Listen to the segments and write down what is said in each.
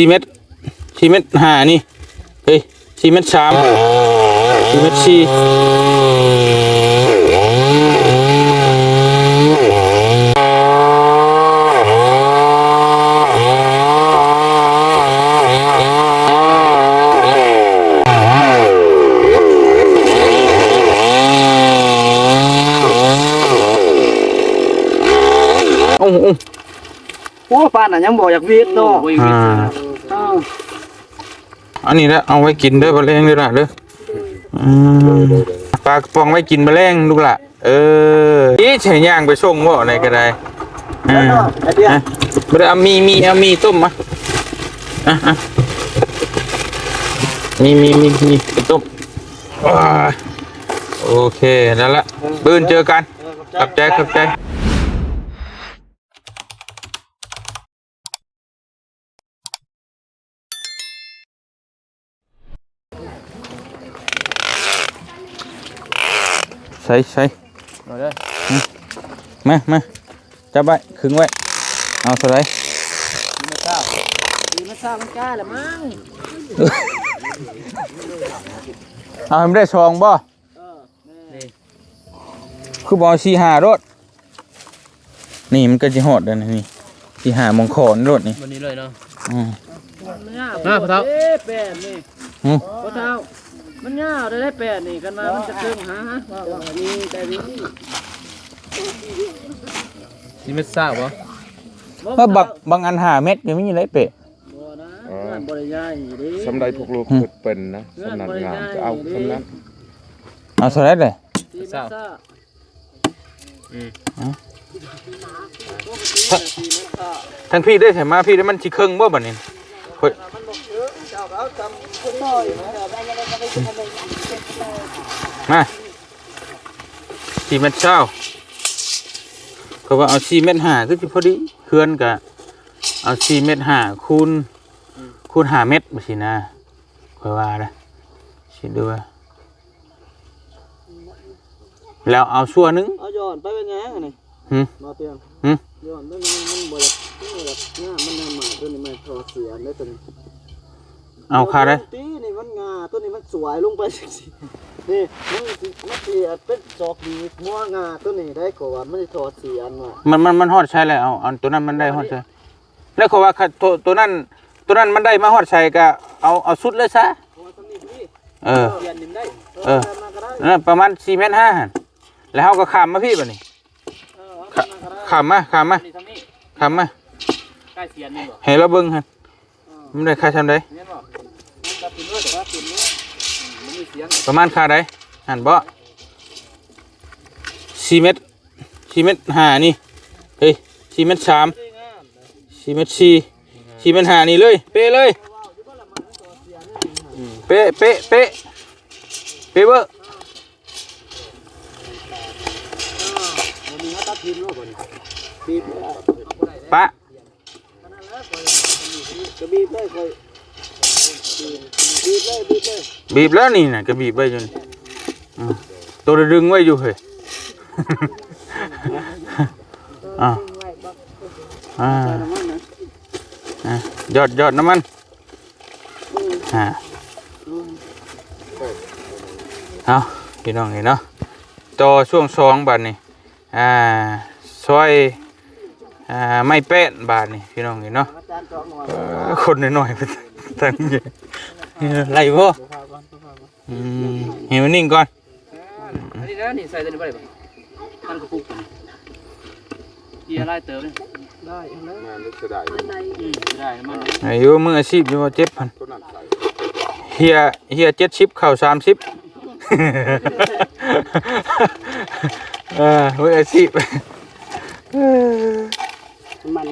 สี่เม็ดสี่เม็ดห้านี่เฮ้ยสี่เม็ดสามสี่เม็ดสี่โอ้โหโอ้ป้านน่ะยังบอกอยากเวียดเนาะ อ่าอ้าวอันนี้ละเอาไว้กินเด้อมะเร็งเด้อล่ะเด้ออืมปลากระป๋องไว้กินมะเร็งลูกล่ะเออนี่ใช้ย่างไปส่งบ่อะไรก็ได้อ่าไอ้เดียอะบ่ได้เอามีมีเอามีต้มมาอะอะมีมีมีมีไปต้มว้าโอเคนั่นละปืนเจอกันขับใจขับใจ ใส่ใส่เอาเด้อมามาจับไว้ขึงไว้ เอาสไลด์มาเช้าดีมาเช้ามันกล้าละมั้งเอาให้มันได้ชองบ่เออนี่คือบอชีหารถนี่มันก็จะหอดเลยนะนี่ชีหามองขอนรถนี่วันนี้เลยเนาะอืมมันยาวอ่าพ่อเฒ่าเอ๊ะแปดนี่อืมพ่อเฒ่า มันยาวได้ได้แปดนี่กันมามันจะเพิ่งหาฮะว่าว่านี่แต่นี่นี่ไม่ทราบวะว่าบางบางอันหาเม็ดก็มีอะไรเปะบ่นะเงื่อนบริยายเด้สำใดทุกลูกอืมเกิดเป็นนะสำนักงานจะเอาสำนักเอาสไลด์เลยที่มาเช้าทั้งพี่ได้ใช่มาพี่ได้มันชิเครื่องบ่บัดนี้เฮ้ย มาสี่เม็ดเช้าก็ว่าเอาสี่เม็ดห้าคือสิพอดีเคลื่อนกะเอาสี่เม็ดห้าคูณคูณห้าเม็ดมาสินะค่อยว่านะสิดูว่าแล้วเอาชั่วหนึงเอาย้อนไปเป็นไงอันนี่หืมมาเตียงหืมย้อนไปมันมันบ่อยากมันบ่อยากงามันน่าหมาตัวนี้มันทอเสียได้ตัวนี้ เอาค่าได้ตีนี่มันงาตัวนี้มันสวยลงไปสินี่มันสิมันสิเป็นจอกดีมัวงาตัวนี้ได้กว่ามันสิทอเสียอันว่ามันมันมันฮอดใช้แล้วเอาเอาตัวนั้นมันได้ฮอดใช้แล้วเขาว่าคันตัวตัวนั้นตัวนั้นมันได้มาฮอดใช้ก็เอาเอาสุดเลยซะเพราะว่าตัวนี้พี่เออเปลี่ยนหนึงได้เออมาก็ได้นั่นประมาณ4เมตร5หั่นแล้วเฮาก็ข้ามมาพี่บัดนี้เออเอามาก็ได้ข้ามมาข้ามมานี่ทำนี่ข้ามมาใกล้เสียนนี่บ่ให้เราเบิ่งหั่นมันได้ค่าชำใด ประมาณค่าใดหันบ่4เมตร4เมตร5นี่เฮ้ย4เมตร3 4เมตร4 4เมตร5นี่เลย เป๊ะเลยเป๊ะเป๊ะเป๊ะเป๊ะเบ้อมันมีหน้าตาพิมพ์เนาะบ่นี่เปะก็บีบเลยคอย บีบเลยบีบเลยบีบแล้วนี่นะก็บีบไว้จนอืมตัวดึงไว้อยู่เฮ้ยอ่าอ่ายอดยอดน้ำมันอ่าเอาพี่น้องเห็นเนาะต่อช่วงสองบาทนี่อ่าซอยอ่าไม่แป้นบาทนี่พี่น้องเห็นเนาะอาจารอคนน้อยๆไปตั้งเยอะ ไล่พ่ออืมเห็นมันนิ่งก่อนอันนี้นะนี่ใส่ตัวนี้บ่ได้บ่มันกระปุกเกียร์ไล่เติมเลยได้แล้วงานนี้จะได้อืมได้มันอายุมืออาชีพอยู่ว่าเจ็บพันตัวนั้นใส่เฮียเฮียเจ็ดชิปเข่าสามชิปเออมืออาชีพมัน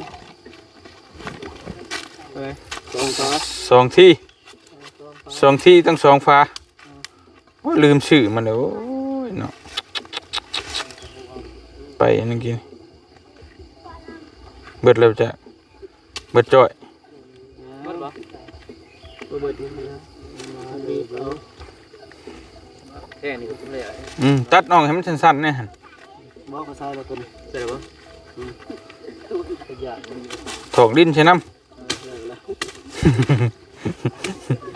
สองฟ้าสองที่ สองที่ตั้งสองฟ้าโอ้ลืมชื่อมันเลยโอ้ยเนาะไปอันนึงกินเบิดแล้วจะเบิดจ่อยมันบ่ตัวเบิดนี่นะบีบเอาแค่นี้ก็คุ้มเลยอะอืมตัดน่องให้มันสั้นๆเนี่ยหันบอกกระซายแล้วกันใส่แล้วบ่ขยะมันถอกดินใช่น้เ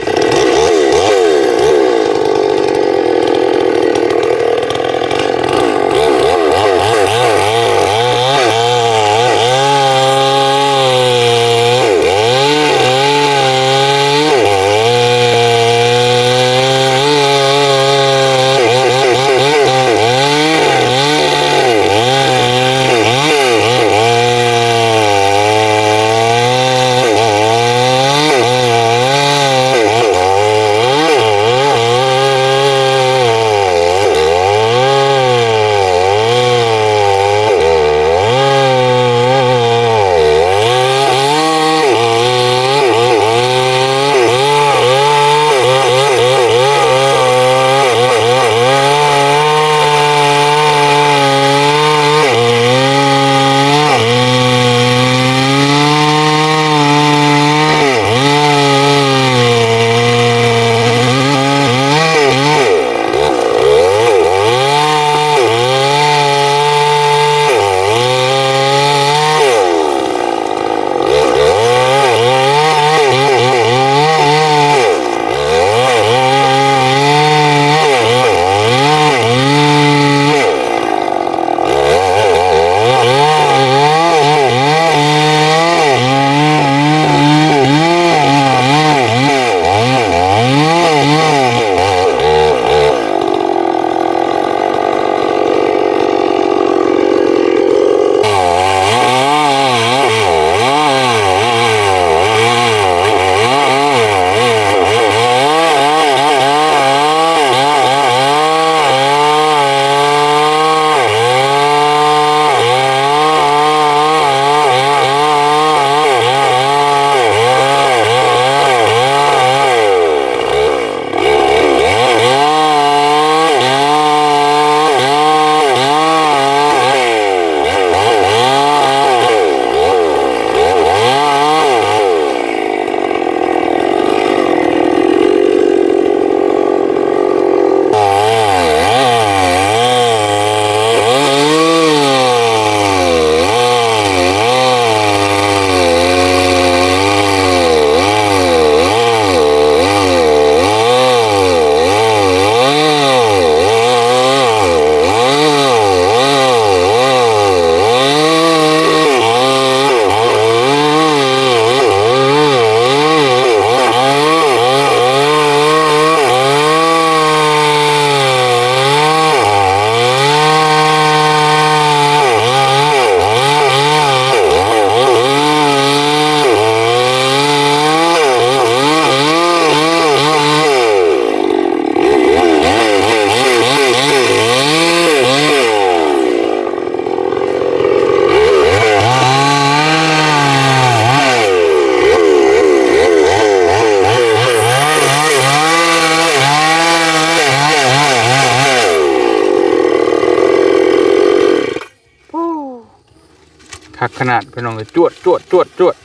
พี่น้องเอ้ยจวดจวดจวดจวด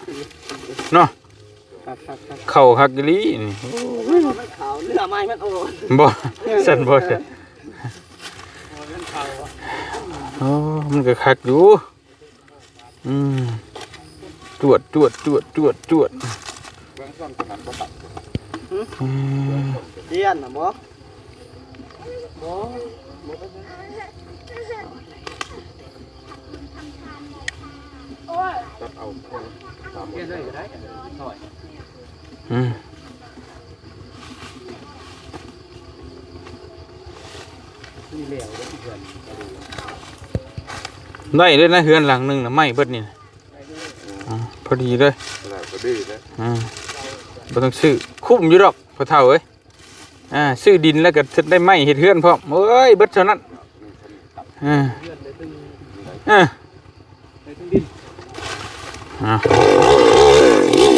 เนาะครับครับครับเข่าคักอีหลีนี่มันขาวเนื้อไม้มันโอ้บ่สั่นบ่ใช่โอ้มันก็คักอยู่อืมจวดจวดจวดจวดจวดอืมเดียนนะหมอ หมอเปลี่ยนเลยก็ได้หน่อยอืมมีเลวแล้วเพื่อนได้เลยนะเฮือนหลังหนึ่งนะไม้เบิดนี่นะอ่าพอดีเลยแล้วก็ดีนะอ่าบ่ต้องซื้อคุ้มอยู่ดอกพอเฒ่าเอ้ยอ่าซื้อดินแล้วก็จะได้ไม้เฮ็ดเฮือนพร้อมเอ้ยเบิดเท่านั้นอ่าอ่า เ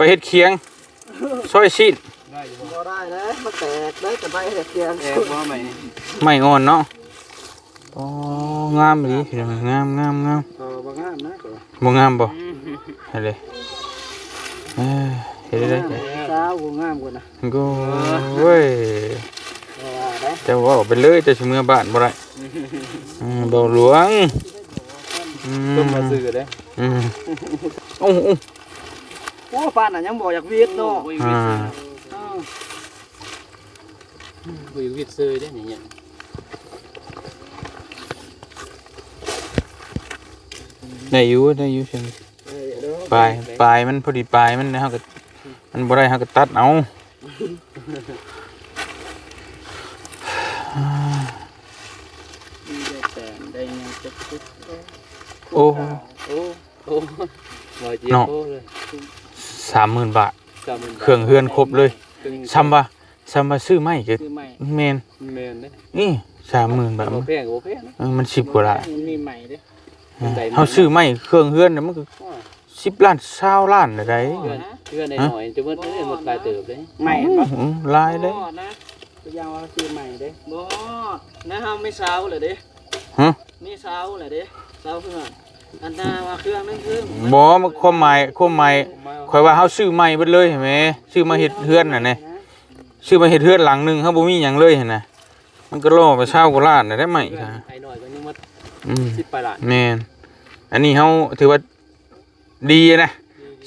ลยตึงดินอ่าเฮ็ดเคียงซอยชีดได้อยู่บ่บ่ได้นะมันแตกได้แต่ใบเห็ดเกียงแอบบ่ใหม่นี่ไม่อ่อนเนาะอ๋องามดีพี่น้องงามงามงามเออบ่งามนะก็บ่งามบ่อืมเฮ็ดเลยเอ้ยเฮ็ดได้เลยสาวบ่งามกว่านะก็เว้ยเออได้จะว่าไปเลยจะสิเมื่อบ้านบ่ได้อืมบ่หลวงอืมต้มมาซื้อเด้อืมโอ้ โหโอ้ปานน่ะยังบ่อยากวีดเนาะบ่อยู่อ่าวิดบ่อยู่วิดซื้อเด้นี่เนี่ยได้อยู่ได้อยู่เชิงเออเด้อปลายปลายมันพอดีปลายมันนะเฮาก็มันบ่ได้เฮาก็ตัดเอามีได้แต่ได้ยังจักจุดโอ้โอ้โอ้บ่เจียเนาะโอ้เลย 30,000บาทจำมันเครื่องเฮือนครบเลยครื่องซ้ำว่าซ้ำว่าซื้อไม้ก็ซื้อใหม่แม่นแม่นเด้นี่30,000บาทบ่แพงก็บ่แพงนะเออมัน10กว่าล้านมันมีใหม่เด้เฮาซื้อไม้เครื่องเฮือนน่ะมันก็10ล้าน20ล้านได้เพื่อนเพื่อนหน่อยๆจะเบิดเด้หมดหลายเติบเด้ใหม่อืปะมหลายเด้นะตัวอย่างว่าซื้อใหม่เด้บ่นะเฮาไม่เช้าเลยเด้ฮะนี่เช้าเลยเด้เช้าเพื่อน อันหน้าว่าเครื่องนึงคือบ่มันความหมายความหมายข่อยว่าเฮาซื้อใหม่เบิดเลยเห็นไหมซื้อมาเฮ็ดเฮือนน่ะแน่ซื้อมาเฮ็ดเฮือนหลังหนึงเฮาบ่มีหยังเลยเห็นน่ะมันก็ล่อไปเช่ากว่าล้านน่ะได้ไหมเพื่อนค่ะไอ้หน่อยก็ยังมาอืมสิบไปละแม่นอันนี้เฮาถือว่าดีนะ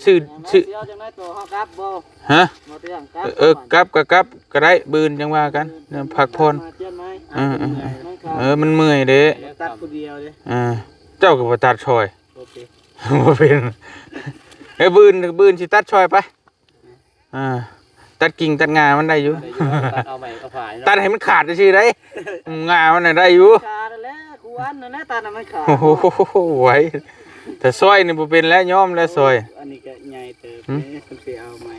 ซื้อซื้อเสียวจังได๋ตัวเฮากลับบ่ฮะบ่เตียงกลับเออกลับก็กลับก็ได้บืนจังว่ากันเดี๋ยวพักผ่อนมาเจียนไหมเออเออไม่ครับเออมันเมื่อยเด้ตัดผู้เดียวเด้อ่า เจ้าก็บ่ตัดชอยโอเคบ่เป็นเอ้ยบืนบืนสิตัดชอยไปอ่าตัดกิ่งตัดงามันได้อยู่ได้อยู่ตัดเอาใหม่เอาผ่านตัดให้มันขาดซื่อๆได้งามันน่ะได้อยู่ ขาดแล้วกูอันนั่นแหละตัดน่ะมันขาดโอ้โหไหวแต่ซอยนี่บ่เป็นแล้วยอมแล้วซอย อันนี้ก็ใหญ่เติบหืมนี่คุณสิเอาใหม่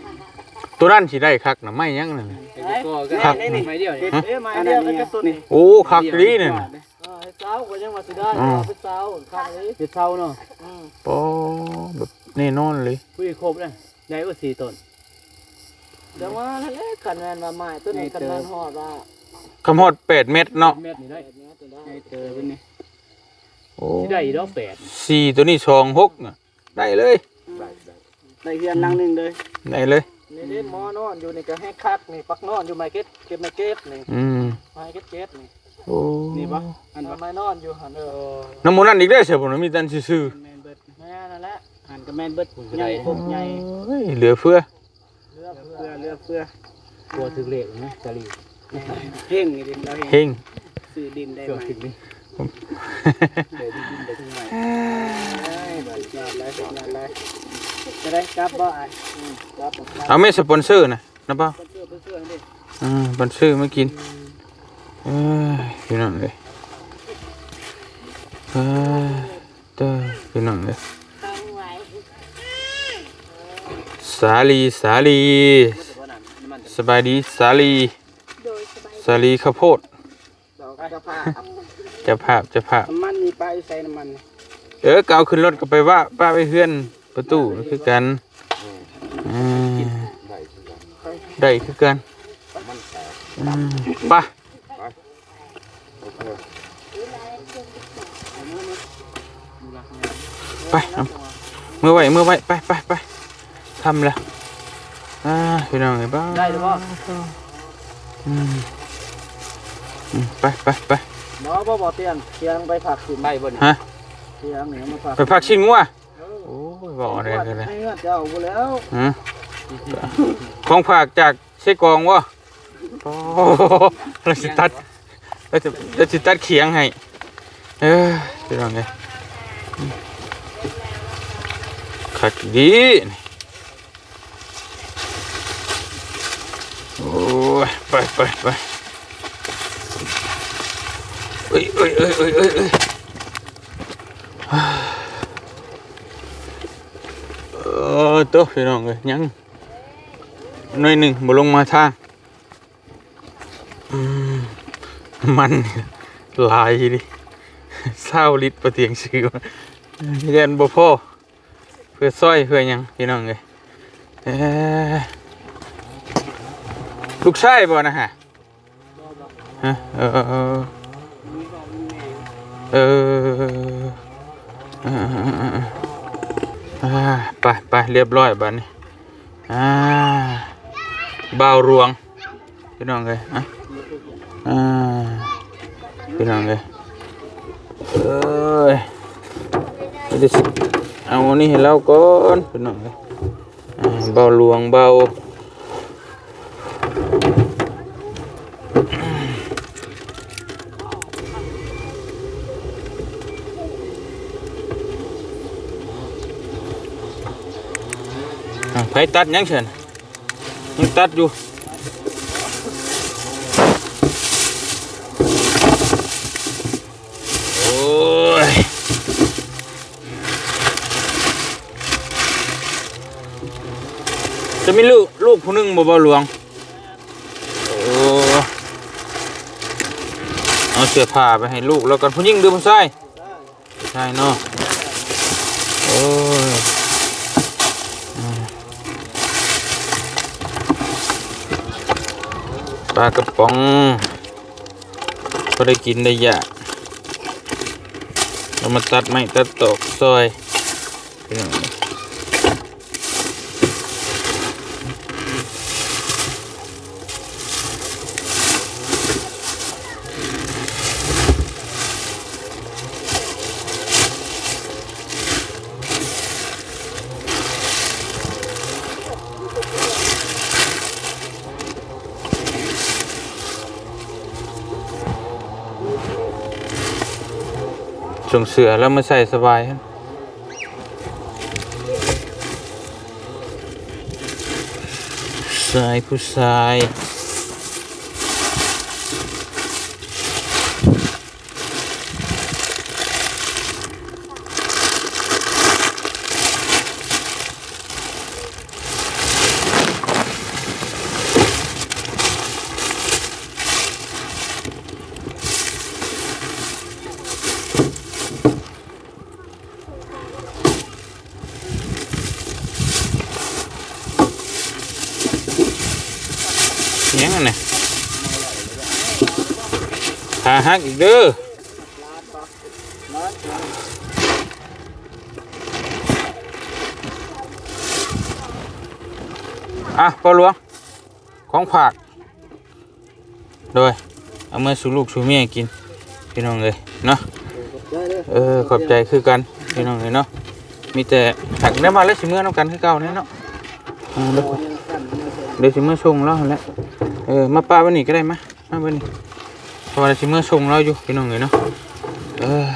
ตัวนั้นสิได้คักน่ะไม่ยังนั่นน่ะ ไอ้เจ้าก็ก็ครับ ไม่เดียวเฮ็นี่ดเอ้ยไม้เดียวกันกับตัวนี้โอ้คักดีนั่นน่ะ เออเฮ็ดเช้าก็ยังว่าสิได้อืมเอาไปเช้าข้างนี้เฮ็ดเท่าเนาะอืมโอ้แบบแน่นอนเลยคุยครบเลยได้ว่าสี่ต้นเดี๋ยวว่านั่นแหละคันแม่นว่าไม้ตัวนี้คันแม่นฮอดว่าคำฮอด8เม็ดเนาะเม็ดนี่ได้เนี้ยตัวได้ได้เจอเป็นนี่โอ้ที่ได้อีกดอกแปดสี่ตัวนี้2 6น่ะได้เลย ได้เฮียนนางหนึงเลยได้เลย นี่เด้หมอนอนอยู่นี่ก็ให้คักนี่ปักนอนอยู่ไม้เก็ตเก็บไม้เก็ตนี่อืมไม้เก็ตเก็ตนี่ โอ้นี่ปะอันไม้นอนอยู่หั่นเออน้ำมันนั่นอีกได้อเสียบ่มีแต่ซื่อแม่นเบิดแม่นั่นแหละหันก็แม่นเบิดใหญ่พวกใหญ่ๆเฮ้ยเหลือเฟือเลือกเพื่อเลือกเพื่อกลัวถึงเหล็กนะจารีเพ่งนี่ดิเราเห็นเฮงซื้อดินได้เกือบไหมถึงนี่เดี๋ยวดินเดี๋ยวถึงใหม่ได้ยอดเลยยอดเลยจะได้กลับบ่ไอ้อืมกลับบ่กลับเอาแม่สปอนเซอร์นะนะป่าเพื่อเพื่อเพื่อดิอ่าสปอนเซอร์มากินเอ้ย พี่น้องเลยเอ้ยเด้อพี่น้องเลยสาลีสาลีสบายดีสาลีสาลีข้าวโพดดอกกระเพราจะภาพจะภาพน้ำมันมีไปใส่น้ำมัน เออก็เอาขึ้นรถก็ไปว่าป้าไปเฮือนประตูคือกันอ่าได้คือกันอืมไป้า ไปเอามือไว้มือไว้ไปไปไปทำแล้วอ่าพี่น้องไอ้บ้าได้หรือเปล่าอืมอืมไปไปไปหมอบ่บ่เตียงเตียงไปผักขึ้นได้บนฮะเตียงนี่มาผักไปพักชิงวัวโอ้ยบอกอะไรกันเลยให้เงินเจ้าบ่แล้วฮะของฝากจากเชกองวะโอ้โหเราจะตัดเราจะเราจะตัดเขียงให้เออพี่น้องไง ขัดดีนี่โอ้ยไปไปไปเอ้ยเอ้ยเอ้ยเอ้ยเอ้ยเอ้ยเออตัวพี่น้องเลยยังหน่อยหนึ่งบ่ลงมาทางมันหลายดิเศร้าลิตรประเตียงชื่อ เรียนบ่พ่อเพื่อซอยเพื่อยังพี่น้องเลยเออลูกชายบ่นะฮะฮะเออเออเออไปไปเรียบร้อยบัดนี้อ่าบ่าวรวงพี่น้องเลยอะอ่าพี่น้องเลยเอ้ย เดี๋ยวสิเอาอันนี้ให้เราก่อนพี่น้องเลยเบาหลวงเบาไผตัดยังเชิญยังตัดอยู่ ลูกลูกผู้นึงบ่บ่หลวงโอ้เอาเสื้อผ้าไปให้ลูกแล้วกันผู้หญิงหรือผู้ชายผู้ชายเนาะโอ้ยปลากระป๋องก็ได้กินได้ยากเรามาตัดไม้ตัดตอกซอยพี่น้อง ส่งเสือแล้วมาใส่สบายครับชายผู้ชาย หักอีกเด้ออะปอหลวง ของฝากโดยเอามาสู่ลูกสู่เมียกิน พี่น้องเลยเนาะเออขอบใจคือกัน พี่น้องเลยเนาะมีแต่หักได้มาแล้วสิเมื่อน้ำกันคือเก่าเนี่ยเนาะเดี๋ยวสิเมื่อชงแล้วแหล้วเออมาป้าวันนี้ก็ได้มะมาวันนี้ เพราะว่าสิเมื่อชงเราอยู่พี่น้องเลยเนาะเออ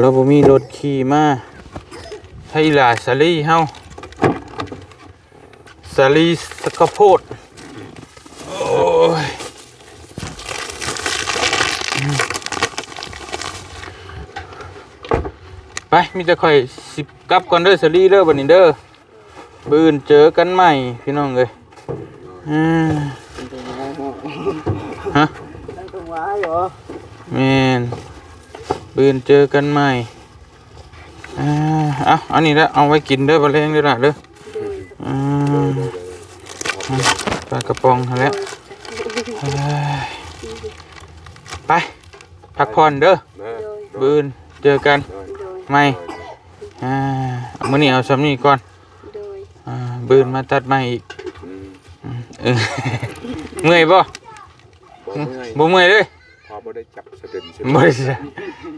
เราบ่มีรถขี่มาให้หลาสาลีเฮาสาลีสกโพดโอ้ยไปมีแต่ข่อยสิกลับก่อนเด้อสลีเด้อบัดนี้เด้อบืนเจอกันใหม่พี่น้องเอ้ยอ่าฮะ เหรอแม่นบืนเจอกันใหม่อ่าเอาอันนี้ละเอาไว้กินเด้อบ่แรงเด้อล่ะเด้ออ่าอ่าปลากระป๋องนั่นแหล้วไปพักผ่อนเด้อบืนเจอกันใหม่อ่าเอามื้อนี้เอาซ้ำนี้ก่อนโดยอ่าบืนมาตัดใหม่อีกอืมเออ เมื่อยบ่บ่เมื่อย บ่เมื่อยเลยพอบ่ ได้จับสะดึงสะบ่ดึงได้สิ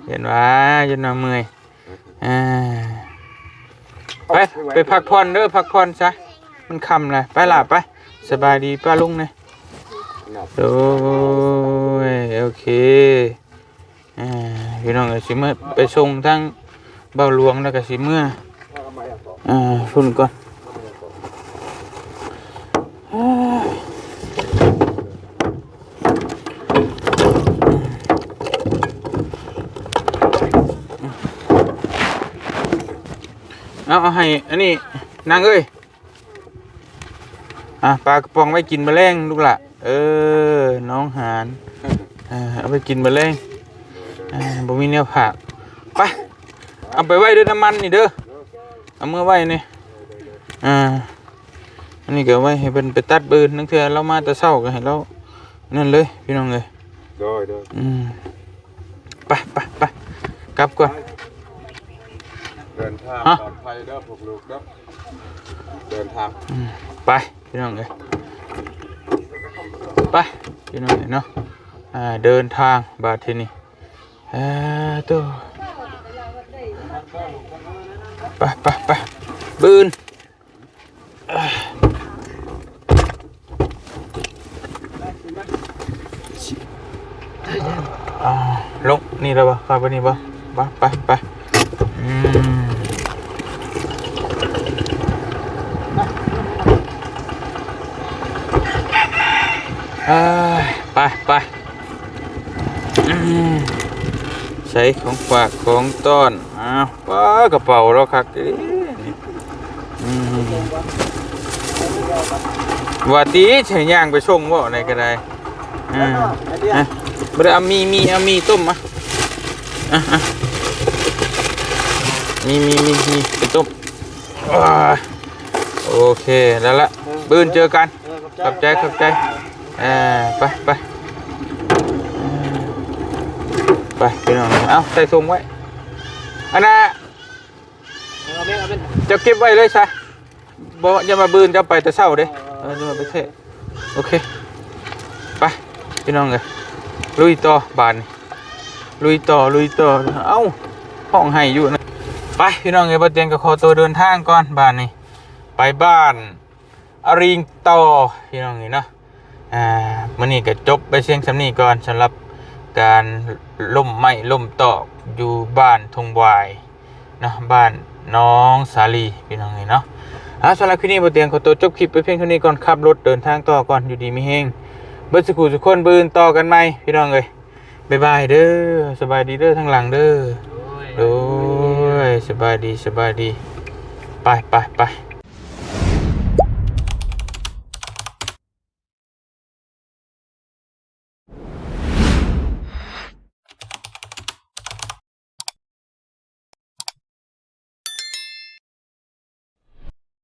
เห็นว่าจนว่าเมื่อยอ่าไปไปพักผ่อนเด้อพักผ่อนซะมันค่ำแล้วไปล่ะไปสบายดีป้าลุงเนี่ยนับโอ้ยโอเคอ่าพี่น้องก็สิเมื่อไปส่งทั้งเบาหลวงแล้วก็สิเมื่ออ่าพุ่นก่อน เอาเอาให้ อันนี้นางเอ้ย อะปลากระป๋องไว้กินแมลงลูกละเออ น้องหานอ่าเอาไปกินแมลงอ่าบ่มีแนวผักไปเอาไปไว้ด้วยน้ำมันนี่เด้อ เอามือไว้นี่อ่า อันนี้ก็เอาไว้ให้เป็นไปตัดบืนนั่งเถื่อเรามาแต่เช้าก็ให้เรานั่นเลยพี่น้องเลยโดยโดยอืมไปไปไปกลับก่อน เดินทางฮะปลอดภัยเด้อพวกลูกเด้อเดินทางไปพี่น้องเลยไปพี่น้องเลยเนาะอ่าเดินทางบาทที่นี่เอ่อตัวไปไปไปบืนอ่าอ่าลงนี่แล้วปะเข้าไปนี่ปะไปไปไปอืม เอ้ยไปไปอืมใช้ ของฝากของต้อนอ้าวป้ากระเป๋าเราคักดิอืมว่าตีใช้ย่างไปส่งบ่อะไรก็ได้อ่าไอเดียอะบ่ได้เอามีมีเอามีต้มมาอะอะมีมีมีมีไปต้มอ่าโอเคแล้วละบืนเจอกันเออขอบใจขอบใจเออไปไป ไปพี่น้องเอาใส่ถุงไว้อันน่ะเอาเป็นเอาเป็นจะเก็บไว้เลยใช่บ่อย่ามาบืนจะไปแต่เช้าเด้เออจะมาไปเทะโอเคไปพี่น้องเลยลุยต่อบานนี่ลุยต่อลุยต่อเอ้าห้องให้อยู่นะไปพี่น้องเลยบ่เตียงก็ขอตัวเดินทางก่อนบานนี่ไปบ้านอาริงต่อพี่น้องนี่เนาะอ่ามันนี่ก็จบไปเชียงสำนีก่อนสำหรับ การล่มไม้ล่มตอกอยู่บ้านทงวายเนาะบ้านน้องสาลีพี่น้องนี่เนาะอ่าสำหรับคลิปนี้บทเตียงขอตัวจบคลิปไปเพียงเท่านี้ก่อนขับรถเดินทางต่อก่อนอยู่ดีไม่แห้งเบิร์ดสกูทุกคนบืนต่อกันไหมพี่น้องเลยบ๊ายบายเด้อสบายดีเด้อทางหลังเด้อโอ้ยโดยสบายดีสบายดีไปไปไป